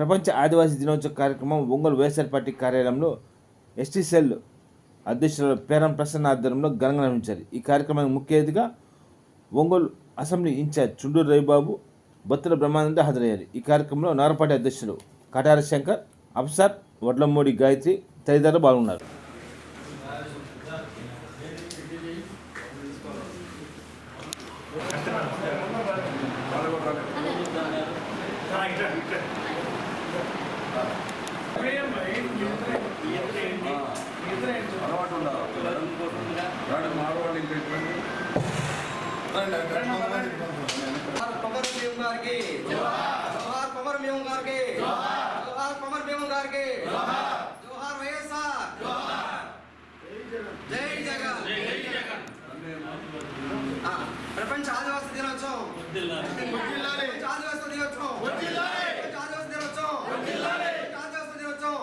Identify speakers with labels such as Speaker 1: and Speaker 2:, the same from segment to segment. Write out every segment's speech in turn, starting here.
Speaker 1: ప్రపంచ ఆదివాసీ దినోత్సవ కార్యక్రమం ఒంగోలు వైఎస్ఆర్ పార్టీ కార్యాలయంలో ఎస్టీ సెల్ అధ్యక్షుల పేరం ప్రసన్న ఆధ్వర్యంలో ఘనంగా నిర్వహించారు. ఈ కార్యక్రమానికి ముఖ్య అతిథిగా Ongole assembly in charge Chunduru Ravibabu Battula Brahmananda హాజరయ్యారు. ఈ కార్యక్రమంలో నారపాటి అధ్యక్షులు కటార శంకర్ అఫ్సార్ వడ్లమూడి గాయత్రి తదితరులు పాల్గొన్నారు.
Speaker 2: జోహార్ కొమర్ భీమ్ గారికి జోహార్ కొమర్ భీమ్ గారికి జోహార్ కొమర్ భీమ్ గారికి జోహార్ వైఎస్ఆర్ జై జగన్. ఆ, ప్రపంచ ఆదివాసీ దినోత్సవం ప్రపంచ ఆదివాసీ దినోత్సవం ప్రపంచ ఆదివాసీ దినోత్సవం ప్రపంచ ఆదివాసీ దినోత్సవం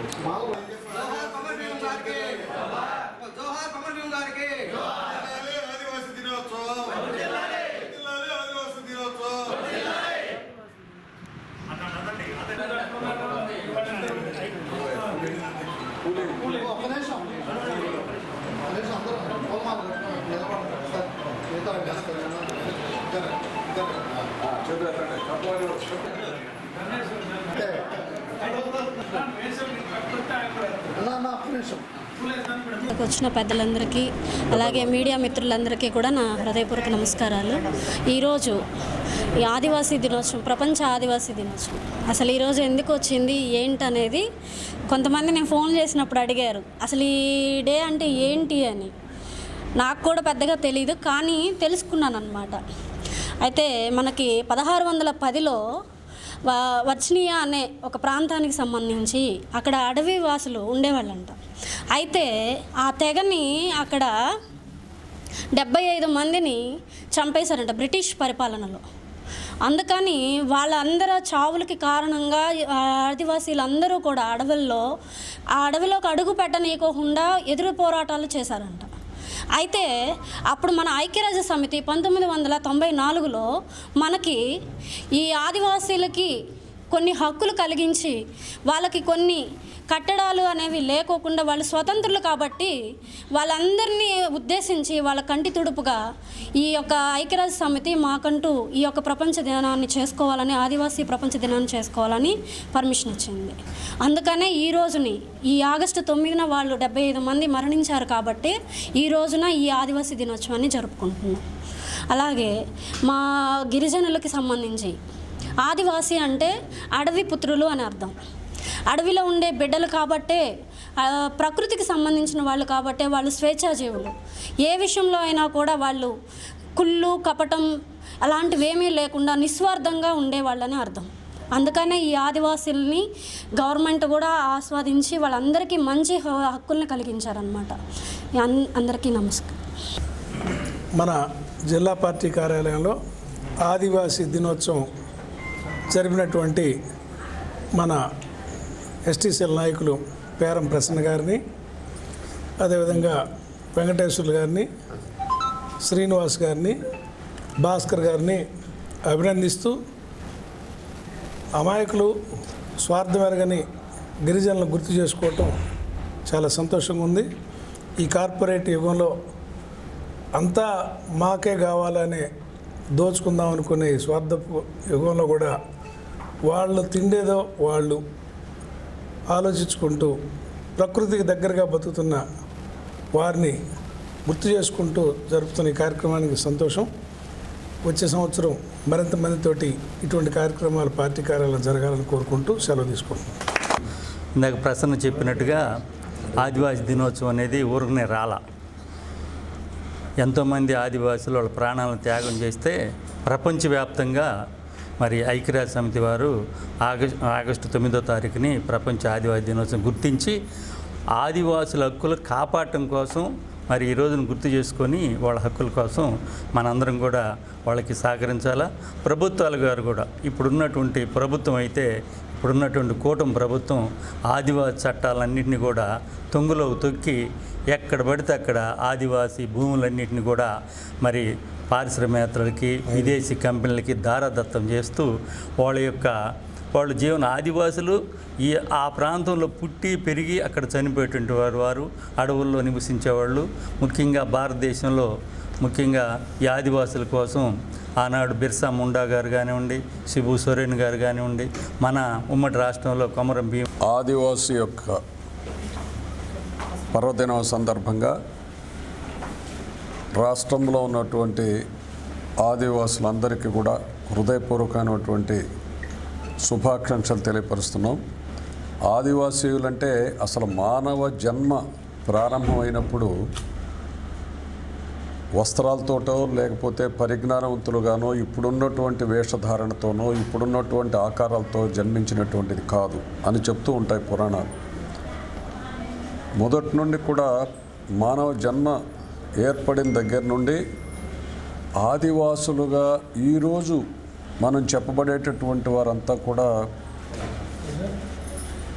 Speaker 2: జోహార్ కొమర్ భీమ్ గారికి జోహార్ కొమర్ భీమ్ గారికి
Speaker 3: జిల్లాలే ఆదివాసీ దినోత్సవం జిల్లాలే ఆదివాసీ దినోత్సవం
Speaker 4: ఒక్క నిమిషం నిమిషం అందరూ పోమాలు నిలబడండి సార్ మిగతా ఒక్క నిమిషం
Speaker 5: ఇక్కడికి వచ్చిన పెద్దలందరికీ అలాగే మీడియా మిత్రులందరికీ కూడా నా హృదయపూర్వక నమస్కారాలు. ఈరోజు ఈ ఆదివాసీ దినోత్సవం ప్రపంచ ఆదివాసీ దినోత్సవం. అసలు ఈరోజు ఎందుకు వచ్చింది ఏంటనేది కొంతమంది నేను ఫోన్ చేసినప్పుడు అడిగారు. అసలు ఈ డే అంటే ఏంటి అని. నాకు కూడా పెద్దగా తెలియదు కానీ తెలుసుకున్నాను అనమాట అయితే మనకి పదహారు వందల పదిలో వర్చినియా అనే ఒక ప్రాంతానికి సంబంధించి అక్కడ అడవి వాసులు ఉండేవాళ్ళంట. అయితే ఆ తెగని అక్కడ డెబ్బై ఐదు మందిని చంపేశారంట బ్రిటిష్ పరిపాలనలో. అందుకని వాళ్ళందరూ చావులకి కారణంగా ఆదివాసీలందరూ కూడా అడవుల్లో ఆ అడవిలోకి అడుగు పెట్టనీయకోకుండా ఎదురు పోరాటాలు చేశారంట. అయితే అప్పుడు మన ఐక్యరాజ్య సమితి పంతొమ్మిది వందల తొంభై నాలుగులో మనకి ఈ ఆదివాసీలకి కొన్ని హక్కులు కలిగించి వాళ్ళకి కొన్ని కట్టడాలు అనేవి లేకోకుండా వాళ్ళు స్వతంత్రులు కాబట్టి వాళ్ళందరినీ ఉద్దేశించి వాళ్ళ కంటి తుడుపుగా ఈ యొక్క ఐక్యరాజ్య సమితి మాకంటూ ఈ యొక్క ప్రపంచ దినాన్ని చేసుకోవాలని ఆదివాసీ ప్రపంచ దినాన్ని చేసుకోవాలని పర్మిషన్ ఇచ్చింది. అందుకనే ఈ రోజుని ఈ ఆగస్టు తొమ్మిదిన వాళ్ళు డెబ్బై ఐదు మంది మరణించారు కాబట్టి ఈ రోజున ఈ ఆదివాసీ దినోత్సవాన్ని జరుపుకుంటున్నాం. అలాగే మా గిరిజనులకి సంబంధించి ఆదివాసి అంటే అడవి పుత్రులు అని అర్థం. అడవిలో ఉండే బిడ్డలు కాబట్టే ప్రకృతికి సంబంధించిన వాళ్ళు కాబట్టే వాళ్ళు స్వేచ్ఛాజీవులు. ఏ విషయంలో అయినా కూడా వాళ్ళు కుళ్ళు కపటం అలాంటివి ఏమీ లేకుండా నిస్వార్థంగా ఉండేవాళ్ళని అర్థం. అందుకనే ఈ ఆదివాసుల్ని గవర్నమెంట్ కూడా ఆస్వాదించి వాళ్ళందరికీ మంచి హ- హక్కుల్ని కలిగించారనమాట అందరికీ నమస్కారం
Speaker 6: మన జిల్లా పార్టీ కార్యాలయంలో ఆదివాసీ దినోత్సవం జరిపినటువంటి మన ఎస్టీసీఎల్ నాయకులు పేరం ప్రసన్న గారిని అదేవిధంగా వెంకటేశ్వర్లు గారిని శ్రీనివాస్ గారిని భాస్కర్ గారిని అభినందిస్తూ అమాయకులు స్వార్థమెరగని గిరిజనులను గుర్తు చేసుకోవటం చాలా సంతోషంగా ఉంది. ఈ కార్పొరేట్ యుగంలో అంతా మాకే కావాలనే దోచుకుందాం అనుకునే స్వార్థ స్వార్థపు యుగంలో కూడా వాళ్ళు తిండేదో వాళ్ళు ఆలోచించుకుంటూ ప్రకృతికి దగ్గరగా బతుకుతున్న వారిని గుర్తు చేసుకుంటూ జరుపుతున్న ఈ కార్యక్రమానికి సంతోషం. వచ్చే సంవత్సరం మరింత మందితోటి ఇటువంటి కార్యక్రమాలు పార్టీ కార్యాలయం జరగాలని కోరుకుంటూ సెలవు తీసుకుంటున్నాం.
Speaker 7: ఇందాక ప్రసన్న చెప్పినట్టుగా ఆదివాసీ దినోత్సవం అనేది ఊరికనే రాల. ఎంతోమంది ఆదివాసులు వాళ్ళ ప్రాణాలను త్యాగం చేస్తే ప్రపంచవ్యాప్తంగా మరి ఐక్యరాజ్య సమితి వారు ఆగస్టు ఆగస్టు తొమ్మిదో తారీఖుని ప్రపంచ ఆదివాసీ దినోత్సవం గుర్తించి ఆదివాసుల హక్కులు కాపాడటం కోసం మరి ఈ రోజును గుర్తు చేసుకొని వాళ్ళ హక్కుల కోసం మనందరం కూడా వాళ్ళకి సహకరించాలా? ప్రభుత్వాలు గారు కూడా. ఇప్పుడున్నటువంటి ప్రభుత్వం అయితే ఇప్పుడున్నటువంటి కూటమి ప్రభుత్వం ఆదివాసి చట్టాలన్నింటినీ కూడా తొంగులో తొక్కి ఎక్కడ పడితే అక్కడ ఆదివాసీ భూములన్నింటినీ కూడా మరి పారిశ్రామికవేత్తలకి విదేశీ కంపెనీలకి దారాదత్తం చేస్తూ వాళ్ళ యొక్క వాళ్ళ జీవన ఆదివాసులు ఈ ఆ ప్రాంతంలో పుట్టి పెరిగి అక్కడ చనిపోయేటువంటి వారు వారు అడవుల్లో నివసించేవాళ్ళు. ముఖ్యంగా భారతదేశంలో ముఖ్యంగా ఈ ఆదివాసుల కోసం ఆనాడు బిర్సా ముండా గారు కానివ్వండి శిబు సోరెన్ గారు కానివ్వండి మన ఉమ్మడి రాష్ట్రంలో కొమరం భీం
Speaker 8: ఆదివాసి యొక్క పర్వదినం సందర్భంగా రాష్ట్రంలో ఉన్నటువంటి ఆదివాసులందరికీ కూడా హృదయపూర్వకమైనటువంటి శుభాకాంక్షలు తెలియపరుస్తున్నాం. ఆదివాసీయులంటే అసలు మానవ జన్మ ప్రారంభమైనప్పుడు వస్త్రాలతోటో లేకపోతే పరిజ్ఞానవంతులుగానో ఇప్పుడున్నటువంటి వేషధారణతోనో ఇప్పుడున్నటువంటి ఆకారాలతో జన్మించినటువంటిది కాదు అని చెప్తూ ఉంటాయి పురాణాలు. మొదటి నుండి కూడా మానవ జన్మ ఏర్పడిన దగ్గర నుండి ఆదివాసులుగా ఈరోజు మనం చెప్పబడేటటువంటి వారంతా కూడా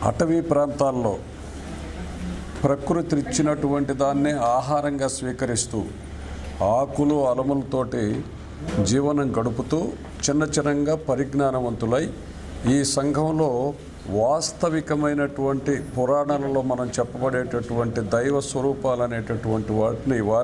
Speaker 8: అటవీ ప్రాంతాల్లో ప్రకృతి ఇచ్చినటువంటి దాన్ని ఆహారంగా స్వీకరిస్తూ ఆకులు అలములతోటి జీవనం గడుపుతూ చిన్న చిన్నగా పరిజ్ఞానవంతులై ఈ సంఘంలో వాస్తవికమైనటువంటి పురాణాలలో మనం చెప్పబడేటటువంటి దైవ స్వరూపాలు అనేటటువంటి వాటిని వారి